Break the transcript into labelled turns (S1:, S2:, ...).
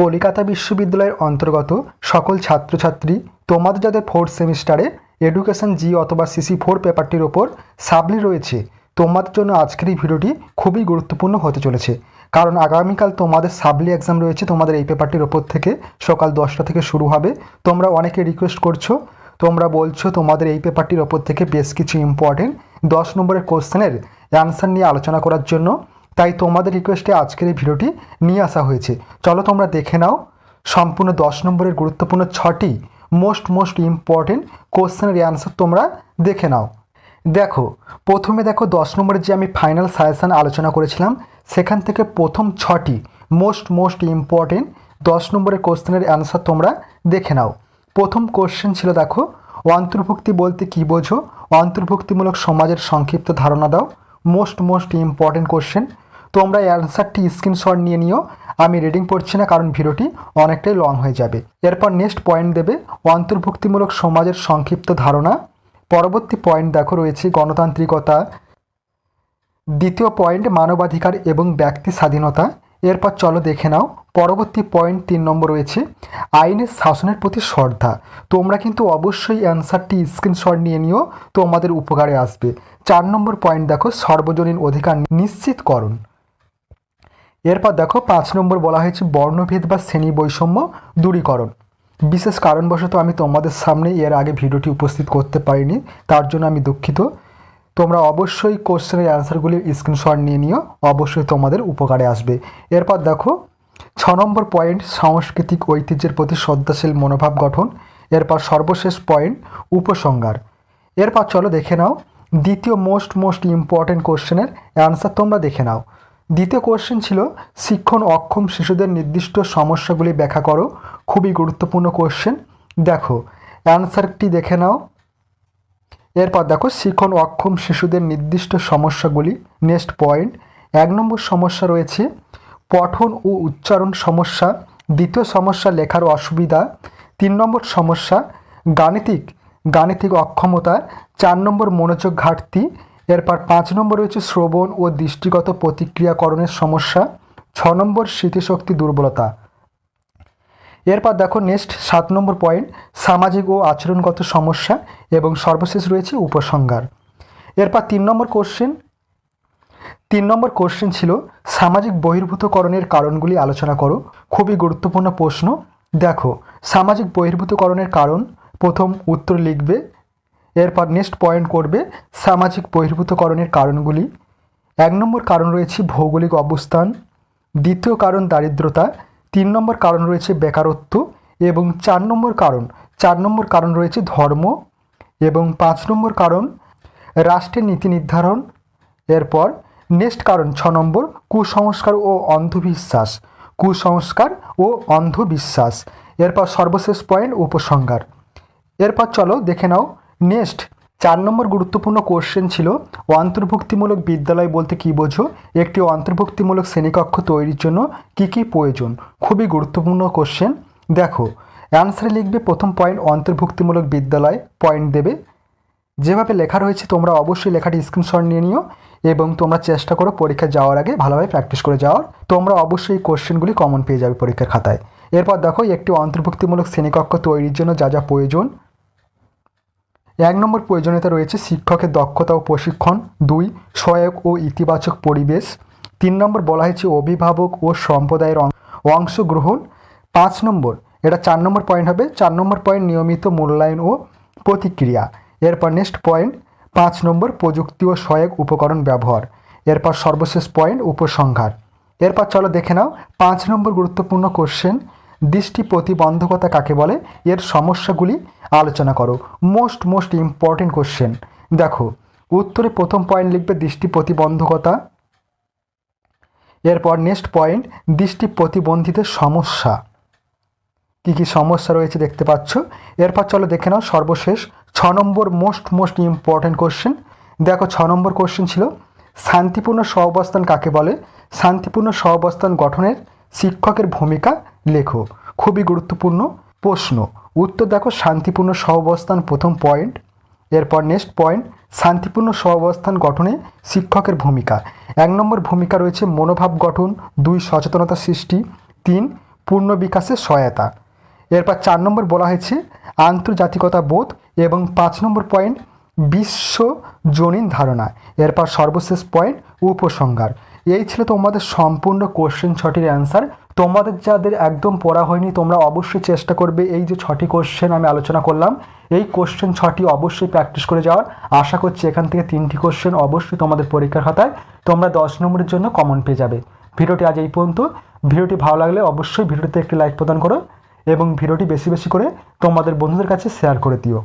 S1: কলিকাতা বিশ্ববিদ্যালয়ের অন্তর্গত সকল ছাত্রছাত্রী তোমাদের যাদের ফোর্থ সেমিস্টারে এডুকেশন জি অথবা সিসি ফোর পেপারটির ওপর সাবলি রয়েছে, তোমাদের জন্য আজকের এই ভিডিওটি খুবই গুরুত্বপূর্ণ হতে চলেছে। কারণ আগামীকাল তোমাদের সাবলি এক্সাম রয়েছে, তোমাদের এই পেপারটির ওপর থেকে সকাল দশটা থেকে শুরু হবে। তোমরা অনেকে রিকোয়েস্ট করছ, তোমরা বলছো তোমাদের এই পেপারটির ওপর থেকে বেশ কিছু ইম্পর্টেন্ট দশ নম্বরের কোশ্চেনের অ্যান্সার নিয়ে আলোচনা করার জন্য। তাই তোমাদের রিকোয়েস্টে আজকের এই ভিডিওটি নিয়ে আসা হয়েছে। চলো তোমরা দেখে নাও। সম্পূর্ণ দশ নম্বরের গুরুত্বপূর্ণ ছটি মোস্ট মোস্ট ইম্পর্টেন্ট কোশ্চেনের অ্যান্সার তোমরা দেখে নাও। দেখো, প্রথমে দেখো দশ নম্বরের যে আমি ফাইনাল সাজেশান আলোচনা করেছিলাম, সেখান থেকে প্রথম ছটি মোস্ট মোস্ট ইম্পর্টেন্ট দশ নম্বরের কোশ্চেনের অ্যান্সার তোমরা দেখে নাও। প্রথম কোশ্চেন ছিল দেখো, অন্তর্ভুক্তি বলতে কী বোঝো? অন্তর্ভুক্তিমূলক সমাজের সংক্ষিপ্ত ধারণা দাও। মোস্ট মোস্ট ইম্পর্টেন্ট কোশ্চেন তোমরা অ্যান্সারটি স্ক্রিনশট নিয়ে নিও। আমি রিডিং পড়ছি না কারণ ভিডিওটি অনেকটাই লং হয়ে যাবে। এরপর নেক্সট পয়েন্ট দেবে, অন্তর্ভুক্তিমূলক সমাজের সংক্ষিপ্ত ধারণা। পরবর্তী পয়েন্ট দেখো রয়েছে গণতান্ত্রিকতা। দ্বিতীয় পয়েন্ট মানবাধিকার এবং ব্যক্তি স্বাধীনতা। এরপর চলো দেখে নাও, পরবর্তী পয়েন্ট তিন নম্বর রয়েছে আইনের শাসনের প্রতি শ্রদ্ধা। তোমরা কিন্তু অবশ্যই অ্যান্সারটি স্ক্রিনশট নিয়ে নিও, তোমাদের উপকারে আসবে। চার নম্বর পয়েন্ট দেখো, সর্বজনীন অধিকার নিশ্চিতকরণ। এরপর দেখো পাঁচ নম্বর বলা হয়েছে বর্ণভেদ বা শ্রেণি বৈষম্য দূরীকরণ। বিশেষ কারণবশত আমি তোমাদের সামনে এর আগে ভিডিওটি উপস্থিত করতে পারিনি, তার জন্য আমি দুঃখিত। তোমরা অবশ্যই কোশ্চেনের অ্যান্সারগুলি স্ক্রিনশট নিয়ে নিও, অবশ্যই তোমাদের উপকারে আসবে। এরপর দেখো, ছ নম্বর পয়েন্ট সাংস্কৃতিক ঐতিহ্যের প্রতি শ্রদ্ধাশীল মনোভাব গঠন। এরপর সর্বশেষ পয়েন্ট উপসংহার। এরপর চলো দেখে নাও, দ্বিতীয় মোস্ট মোস্ট ইম্পর্ট্যান্ট কোশ্চেনের অ্যান্সার তোমরা দেখে নাও। দ্বিতীয় কোশ্চেন ছিল, শিক্ষণ অক্ষম শিশুদের নির্দিষ্ট সমস্যাগুলি ব্যাখ্যা করো। খুবই গুরুত্বপূর্ণ কোশ্চেন দেখো অ্যান্সারটি দেখে নাও। এরপর দেখো, শিক্ষণ অক্ষম শিশুদের নির্দিষ্ট সমস্যাগুলি। নেক্সট পয়েন্ট এক নম্বর সমস্যা রয়েছে, পঠন ও উচ্চারণ সমস্যা। দ্বিতীয় সমস্যা, লেখার অসুবিধা। তিন নম্বর সমস্যা, গাণিতিক গাণিতিক অক্ষমতা। চার নম্বর, মনোযোগ ঘাটতি। এরপর পাঁচ নম্বর রয়েছে শ্রবণ ও দৃষ্টিগত প্রতিক্রিয়াকরণের সমস্যা। ছ নম্বর, স্মৃতিশক্তি দুর্বলতা। এরপর দেখো নেক্সট সাত নম্বর পয়েন্ট সামাজিক ও আচরণগত সমস্যা এবং সর্বশেষ রয়েছে উপসংহার। এরপর তিন নম্বর কোশ্চেন তিন নম্বর কোশ্চেন ছিল সামাজিক বহির্ভূতকরণের কারণগুলি আলোচনা করো। খুবই গুরুত্বপূর্ণ প্রশ্ন। দেখো, সামাজিক বহির্ভূতকরণের কারণ, প্রথম উত্তর লিখবে এরপর নেক্সট পয়েন্ট করবে সামাজিক বহির্ভূতকরণের কারণগুলি। এক নম্বর কারণ রয়েছে ভৌগোলিক অবস্থান। দ্বিতীয় কারণ দারিদ্রতা। তিন নম্বর কারণ রয়েছে বেকারত্ব। এবং চার নম্বর কারণ, চার নম্বর কারণ রয়েছে ধর্ম। এবং পাঁচ নম্বর কারণ, রাষ্ট্রের নীতি নির্ধারণ। এরপর নেক্সট কারণ, ছ নম্বর, কুসংস্কার ও অন্ধবিশ্বাস। কুসংস্কার ও অন্ধবিশ্বাস। এরপর সর্বশেষ পয়েন্ট উপসংহার। এরপর চলো দেখে নাও নেক্সট, চার নম্বর গুরুত্বপূর্ণ কোশ্চেন ছিল, অন্তর্ভুক্তিমূলক বিদ্যালয় বলতে কী বোঝো? একটি অন্তর্ভুক্তিমূলক শ্রেণীকক্ষ তৈরির জন্য কী কী প্রয়োজন? খুবই গুরুত্বপূর্ণ কোশ্চেন দেখো অ্যান্সারে লিখবে প্রথম পয়েন্ট অন্তর্ভুক্তিমূলক বিদ্যালয় পয়েন্ট দেবে। যেভাবে লেখা রয়েছে, তোমরা অবশ্যই লেখাটি স্ক্রিনশট নিয়ে নিও এবং তোমরা চেষ্টা করো পরীক্ষা যাওয়ার আগে ভালোভাবে প্র্যাকটিস করে যাওয়ার। তোমরা অবশ্যই এই কোশ্চেনগুলি কমন পেয়ে যাবে পরীক্ষার খাতায়। এরপর দেখো, একটি অন্তর্ভুক্তিমূলক শ্রেণীকক্ষ তৈরির জন্য যা যা প্রয়োজন এক নম্বর প্রয়োজনীয়তা রয়েছে শিক্ষকের দক্ষতা ও প্রশিক্ষণ। দুই, সহায়ক ও ইতিবাচক পরিবেশ। তিন নম্বর বলা হয়েছে অভিভাবক ও সম্প্রদায়ের অংশগ্রহণ। পাঁচ নম্বর, এটা চার নম্বর পয়েন্ট হবে। চার নম্বর পয়েন্ট নিয়মিত মূল্যায়ন ও প্রতিক্রিয়া। এরপর নেক্সট পয়েন্ট পাঁচ নম্বর প্রযুক্তি ও সহায়ক উপকরণ ব্যবহার। এরপর সর্বশেষ পয়েন্ট উপসংহার। এরপর চলো দেখে নাও পাঁচ নম্বর গুরুত্বপূর্ণ কোশ্চেন দৃষ্টি প্রতিবন্ধকতা কাকে বলে? এর সমস্যাগুলি আলোচনা করো। মোস্ট মোস্ট ইম্পর্টেন্ট কোশ্চেন দেখো, উত্তরে প্রথম পয়েন্ট লিখবে দৃষ্টি প্রতিবন্ধকতা। এরপর নেক্সট পয়েন্ট দৃষ্টি প্রতিবন্ধীদের সমস্যা। কী কী সমস্যা রয়েছে দেখতে পাচ্ছ? এরপর চলো দেখে নাও সর্বশেষ ছ নম্বর মোস্ট মোস্ট ইম্পর্ট্যান্ট কোশ্চেন দেখো, ছ নম্বর কোশ্চেন ছিল, শান্তিপূর্ণ সহাবস্থান কাকে বলে? শান্তিপূর্ণ সহাবস্থান গঠনের শিক্ষকের ভূমিকা লেখো। খুবই গুরুত্বপূর্ণ প্রশ্ন। উত্তর দেখো, শান্তিপূর্ণ সহাবস্থান প্রথম পয়েন্ট। এরপর নেক্সট পয়েন্ট, শান্তিপূর্ণ সহাবস্থান গঠনে শিক্ষকের ভূমিকা। এক নম্বর ভূমিকা রয়েছে মনোভাব গঠন, দুই, সচেতনতা সৃষ্টি, তিন, পূর্ণ বিকাশে সহায়তা। এরপর চার নম্বর বলা হয়েছে আন্তর্জাতিকতা বোধ এবং পাঁচ নম্বর পয়েন্ট, বিশ্বজনীন ধারণা। এরপর সর্বশেষ পয়েন্ট, উপসংহার। এই ছিল তোমাদের সম্পূর্ণ কোশ্চেন ছটির অ্যান্সার তোমাদের যাদের একদম পড়া হয়নি, তোমরা অবশ্যই চেষ্টা করবে এই যে ছটি কোশ্চেন আমি আলোচনা করলাম। এই কোশ্চেন ছটি অবশ্যই প্র্যাকটিস করে যাওয়ার। আশা করছি এখান থেকে তিনটি কোশ্চেন অবশ্যই তোমাদের পরীক্ষার খাতায় তোমরা দশ নম্বরের জন্য কমন পেয়ে যাবে। ভিডিওটি আজ এই পর্যন্ত। ভিডিওটি ভালো লাগলে অবশ্যই ভিডিওতে একটি লাইক প্রদান করো এবং ভিডিওটি বেশি বেশি করে তোমাদের বন্ধুদের কাছে শেয়ার করে দিও।